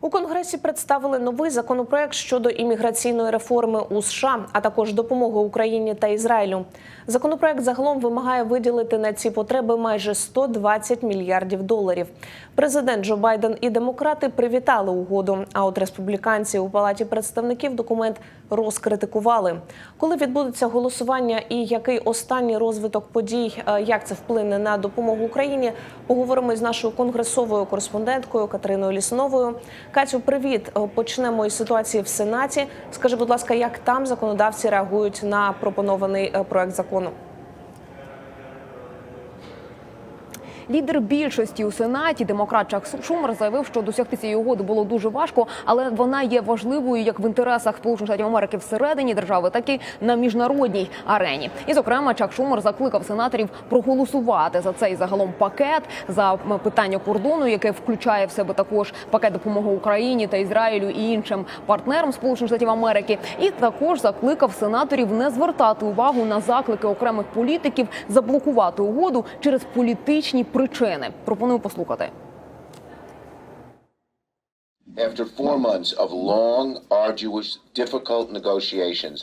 У конгресі представили новий законопроект щодо імміграційної реформи у США, а також допомоги Україні та Ізраїлю. Законопроект загалом вимагає виділити на ці потреби майже 120 мільярдів доларів. Президент Джо Байден і демократи привітали угоду. А от республіканці у палаті представників документ розкритикували. Коли відбудеться голосування і який останній розвиток подій, е, як це вплине на допомогу Україні, поговоримо із нашою конгресовою кореспонденткою Катериною Лісновою. Катю, привіт. Е, Почнемо із ситуації в Сенаті. Скажи, будь ласка, як там законодавці реагують на пропонований е, проект закону? Лідер більшості у сенаті, демократ Чак Шумер, заявив, що досягти цієї угоди було дуже важко, але вона є важливою як в інтересах Сполучених Штатів Америки всередині держави, так і на міжнародній арені. І, зокрема, Чак Шумер закликав сенаторів проголосувати за цей загалом пакет за питання кордону, яке включає в себе також пакет допомоги Україні та Ізраїлю і іншим партнерам Сполучених Штатів Америки. І також закликав сенаторів не звертати увагу на заклики окремих політиків заблокувати угоду через політичні причини. Пропоную послухати. After four months of long, arduous,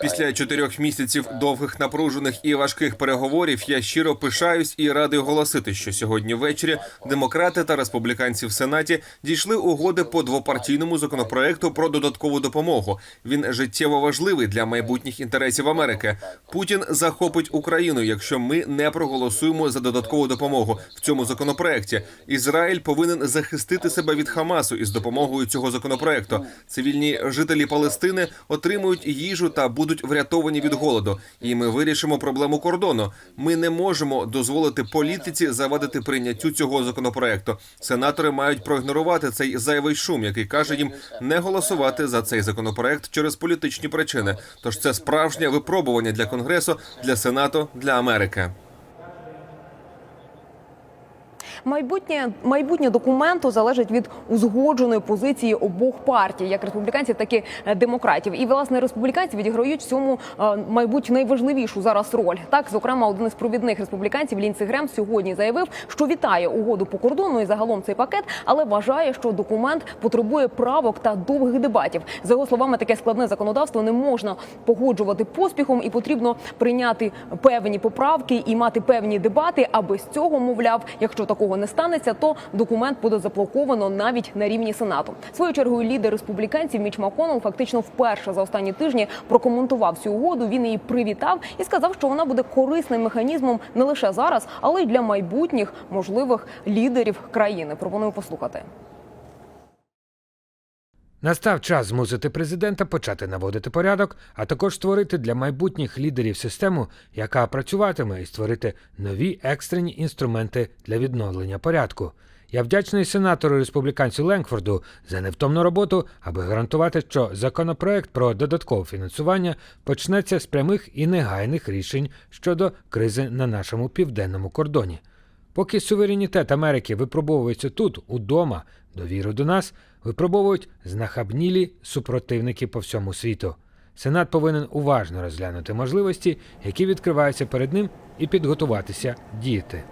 Після чотирьох місяців довгих напружених і важких переговорів я щиро пишаюсь і радий оголосити, що сьогодні ввечері демократи та республіканці в сенаті дійшли угоди по двопартійному законопроекту про додаткову допомогу. Він життєво важливий для майбутніх інтересів Америки. Путін захопить Україну, якщо ми не проголосуємо за додаткову допомогу в цьому законопроекті. Ізраїль повинен захистити себе від Хамасу із допомогою цього законопроекту. Цивільні жителі Палестини отримують їжу та будуть врятовані від голоду. І ми вирішимо проблему кордону. Ми не можемо дозволити політиці завадити прийняттю цього законопроекту. Сенатори мають проігнорувати цей зайвий шум, який каже їм не голосувати за цей законопроект через політичні причини. Тож це справжнє випробування для конгресу, для сенату, для Америки. Майбутнє майбутнє документу залежить від узгодженої позиції обох партій, як республіканців, так і е, демократів. І власне республіканці відіграють в цьому, е, найважливішу зараз роль. Так, зокрема, один із провідних республіканців Лінці Грем сьогодні заявив, що вітає угоду по кордону і загалом цей пакет, але вважає, що документ потребує правок та довгих дебатів. За його словами, таке складне законодавство не можна погоджувати поспіхом, і потрібно прийняти певні поправки і мати певні дебати. А без цього, мовляв, якщо такого не станеться, то документ буде заблоковано навіть на рівні сенату. Свою чергою лідер республіканців Міч Маконел фактично вперше за останні тижні прокоментував цю угоду. Він її привітав і сказав, що вона буде корисним механізмом не лише зараз, але й для майбутніх можливих лідерів країни. Пропоную послухати. Настав час змусити президента почати наводити порядок, а також створити для майбутніх лідерів систему, яка працюватиме, і створити нові екстрені інструменти для відновлення порядку. Я вдячний сенатору республіканцю Ленкфорду за невтомну роботу, аби гарантувати, що законопроект про додаткове фінансування почнеться з прямих і негайних рішень щодо кризи на нашому південному кордоні. Поки суверенітет Америки випробовується тут, удома, довіру до нас випробовують знахабнілі супротивники по всьому світу. Сенат повинен уважно розглянути можливості, які відкриваються перед ним, і підготуватися діяти.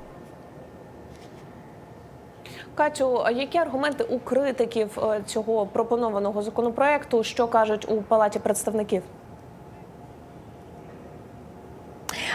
Катю, які аргументи у критиків е, цього пропонованого законопроекту? Що кажуть у палаті представників?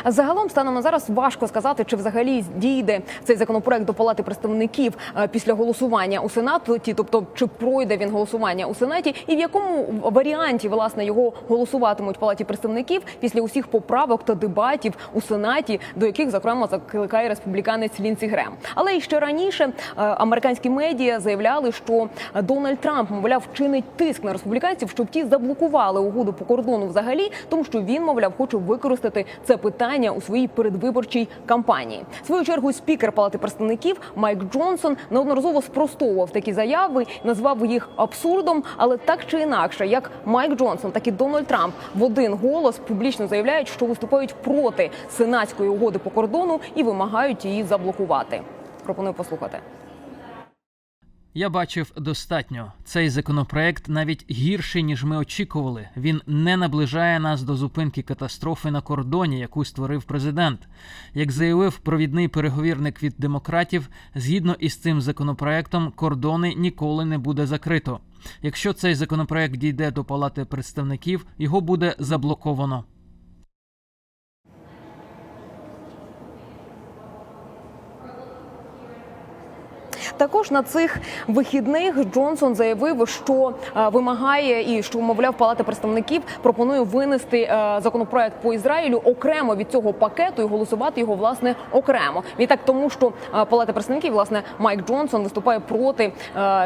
Загалом станом на зараз важко сказати, чи взагалі дійде цей законопроект до палати представників е, після голосування у сенаті, тобто чи пройде він голосування у сенаті, і в якому варіанті власне його голосуватимуть палаті представників після усіх поправок та дебатів у сенаті, до яких зокрема закликає республіканець Лінсі Грем. Але і ще раніше е, американські медіа заявляли, що Дональд Трамп мовляв вчинить тиск на республіканців, щоб ті заблокували угоду по кордону взагалі, тому що він мовляв хоче використати це питання у своїй передвиборчій кампанії. В свою чергу спікер Палати представників Майк Джонсон неодноразово спростовував такі заяви, назвав їх абсурдом, але так чи інакше, як Майк Джонсон, так і Дональд Трамп в один голос публічно заявляють, що виступають проти сенатської угоди по кордону і вимагають її заблокувати. Пропоную послухати. Я бачив достатньо. Цей законопроект навіть гірший ніж ми очікували. Він не наближає нас до зупинки катастрофи на кордоні, яку створив президент. Як заявив провідний переговірник від демократів, згідно із цим законопроектом, кордони ніколи не буде закрито. Якщо цей законопроект дійде до палати представників, його буде заблоковано. Також на цих вихідних Джонсон заявив, що е, вимагає і що мовляв Палата представників пропонує винести е, законопроект по Ізраїлю окремо від цього пакету і голосувати його власне окремо. Відтак, тому що е, Палата представників, власне, Майк Джонсон виступає проти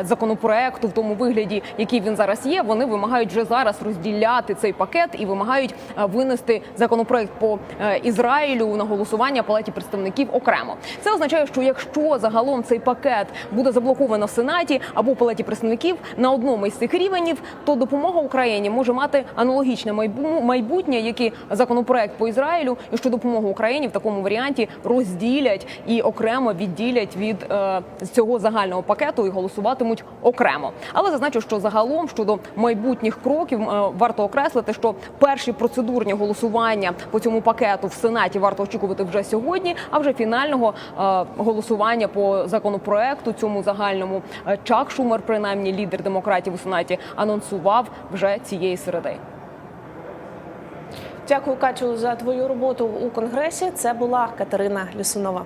законопроекту в тому вигляді, який він зараз є. Вони вимагають вже зараз розділяти цей пакет і вимагають винести законопроект по Ізраїлю на голосування Палаті представників окремо. Це означає, що якщо загалом цей пакет буде заблоковано в Сенаті або в Палаті представників на одному із цих рівнів, то допомога Україні може мати аналогічне майбу- майбутнє, як законопроект по Ізраїлю, і що допомогу Україні в такому варіанті розділять і окремо відділять від е, цього загального пакету і голосуватимуть окремо. Але зазначу, що загалом щодо майбутніх кроків е, варто окреслити, що перші процедурні голосування по цьому пакету в Сенаті варто очікувати вже сьогодні. А вже фінального е, голосування по законопроекту цьому загальному е, Чак Шумер, принаймні лідер демократів у Сенаті, анонсував вже цієї середи. Дякую, Катю, за твою роботу у конгресі. Це була Катерина Лісунова.